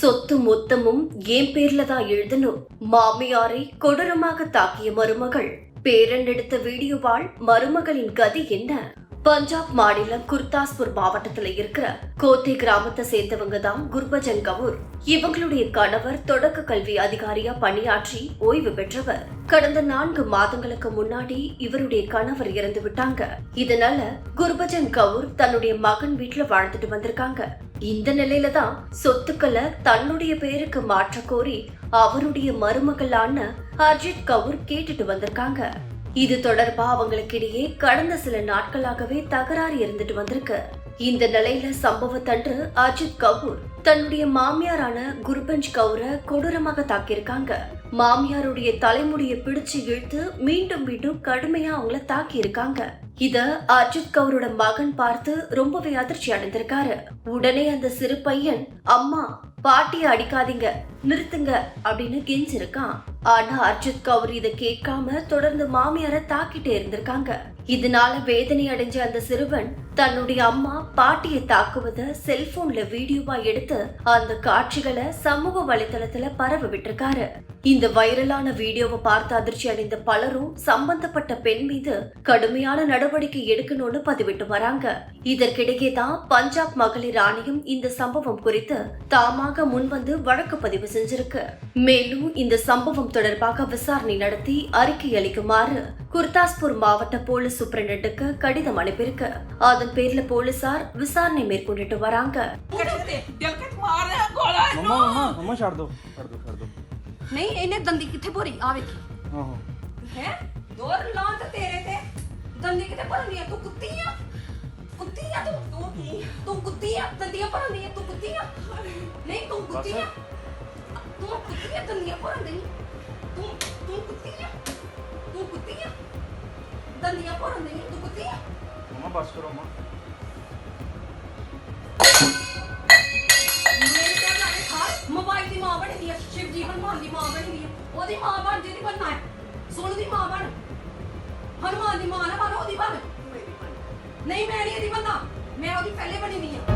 சொத்து மொத்தமும் என் பேர்ல தான் எழுதணும். மாமியாரை கொடூரமாக தாக்கிய மருமகள். பேரன் எடுத்த வீடியோவால் மருமகளின் கதி என்ன? பஞ்சாப் மாநிலம் குர்தாஸ்பூர் மாவட்டத்துல இருக்கிற கோத்தே கிராமத்தை சேர்ந்தவங்க தான் குர்பஜன் கவுர். இவங்களுடைய கணவர் தொடக்க கல்வி அதிகாரியா பணியாற்றி ஓய்வு பெற்றவர். கடந்த நான்கு மாதங்களுக்கு முன்னாடி இவருடைய கணவர் இறந்து விட்டாங்க. இதனால குர்பஜன் கவுர் தன்னுடைய மகன் வீட்டுல வாழ்ந்துட்டு வந்திருக்காங்க. இந்த நிலையில தான் சொத்துக்களை தன்னுடைய பேருக்கு மாற்ற கோரி அவருடைய மருமகளான அர்ஜித் கவுர் கேட்டுட்டு வந்திருக்காங்க. இது தொடர்பா அவங்களுக்கிடையே கடந்த சில நாட்களாகவே தகராறு இருந்துட்டு வந்திருக்கு. இந்த நிலையில சம்பவத்தன்று அஜித் கபூர் தன்னுடைய மாமியாரான குர்பஞ்ச் கவுரை கொடூரமாக தாக்கியிருக்காங்க. மாமியாருடைய தலைமுடியை பிடிச்சு இழுத்து மீண்டும் மீண்டும் கடுமையா அவங்கள தாக்கி இருக்காங்க இத அஜித் கவுரோட மகன் பார்த்து ரொம்பவே அதிர்ச்சி அடைந்திருக்காரு. உடனே அந்த சிறு பையன் அம்மா பாட்டிய அடிக்காதீங்க நிறுத்துங்க அப்படின்னு கெஞ்சிருக்கான். ஆனா அர்ஜித் கவுர் இதை கேட்காம தொடர்ந்து மாமியார தாக்கிட்டே இருந்திருக்காங்க. இதனால வேதனை அடைஞ்ச அந்த சிறுவன் தன்னுடைய அம்மா பாட்டியை தாக்குவத செல்போன்ல வீடியோவா எடுத்து அந்த காட்சிகளை சமூக வலைதளத்துல பரவ விட்டிருக்காரு. இந்த வைரலான வீடியோவை பார்த்து அதிர்ச்சி அடைந்த பலரும் சம்பந்தப்பட்ட பெண் மீது கடுமையான நடவடிக்கை எடுக்கணும்னு பதிவிட்டு வராங்க. இதற்கிடையே தான் பஞ்சாப் மகளிர் ஆணையம் இந்த சம்பவம் குறித்து தாமாக முன்வந்து வழக்கு பதிவு செஞ்சிருக்கு. மேலும் இந்த சம்பவம் தொடர்பாக விசாரணை நடத்தி அறிக்கை அளிக்குமாறு குர்தாஸ்பூர் மாவட்ட போலீஸ் சூப்பரண்டுக்கு கடிதம் அனுப்பியிருக்கு. அதன் பேர்ல போலீசார் விசாரணை மேற்கொண்டுட்டு வராங்க ਦਿਲ ਕੇ ਮਾਰ ਰਿਹਾ ਗੋਲਾ ਮੰਮਾ ਮੰਮਾ ਮੰਮਾ ਛੱਡ ਦੋ ਛੱਡ ਦੋ ਛੱਡ ਦੋ ਨਹੀਂ ਇਹਨੇ ਦੰਦੀ ਕਿੱਥੇ ਭੋਰੀ ਆ ਵੇਖੀ ਆਹੋ ਹੈ ਦੋਰ ਲਾਂ ਤੇ ਤੇਰੇ ਤੇ ਦੰਦੀ ਕਿਤੇ ਭਰਨੀ ਆ ਤੂੰ ਕੁੱਤੀ ਆ ਕੁੱਤੀ ਆ ਤੂੰ ਤੂੰ ਕੀ ਤੂੰ ਕੁੱਤੀ ਆ ਦੰਦੀਆਂ ਭਰਨੀ ਆ ਤੂੰ ਕੁੱਤੀ ਆ ਨਹੀਂ ਤੂੰ ਕੁੱਤੀ ਆ ਤੂੰ ਕੁੱਤੀ ਆ ਦੰਦੀਆਂ ਭਰਨੀ ਤੂੰ ਤੂੰ ਕੁੱਤੀ ਆ ਤੂੰ ਕੁੱਤੀ ਆ ਦੰਦੀਆਂ ਭਰਨੀ ਤੂੰ ਕੁੱਤੀ ਆ ਮੰਮਾ ਬਸ ਕਰੋ ਮੇਰੇ ਖਾ ਮੋਬਾਈਲ ਦੀ ਮਾਂ ਬਣੀ ਦੀ ਆ ਸ਼ਿਵਜੀ ਹਨੂਮਾਨ ਦੀ ਮਾਂ ਬਣੀ ਦੀ ਆ। ਉਹਦੀ ਮਾਂ ਬਣ ਜਿਹਦੀ ਬਣਨਾ ਹੈ। ਸੋਨੂ ਦੀ ਮਾਂ ਬਣ। ਹਨੂਮਾਨ ਦੀ ਮਾਂ ਨਾ ਬਣ ਉਹਦੀ ਬਣ। ਨਹੀਂ ਮੈਂ ਨਹੀਂ ਇਹਦੀ ਬਣਨਾ ਮੈਂ ਉਹਦੀ ਪਹਿਲੇ ਬਣੀ ਨਹੀਂ ਆ।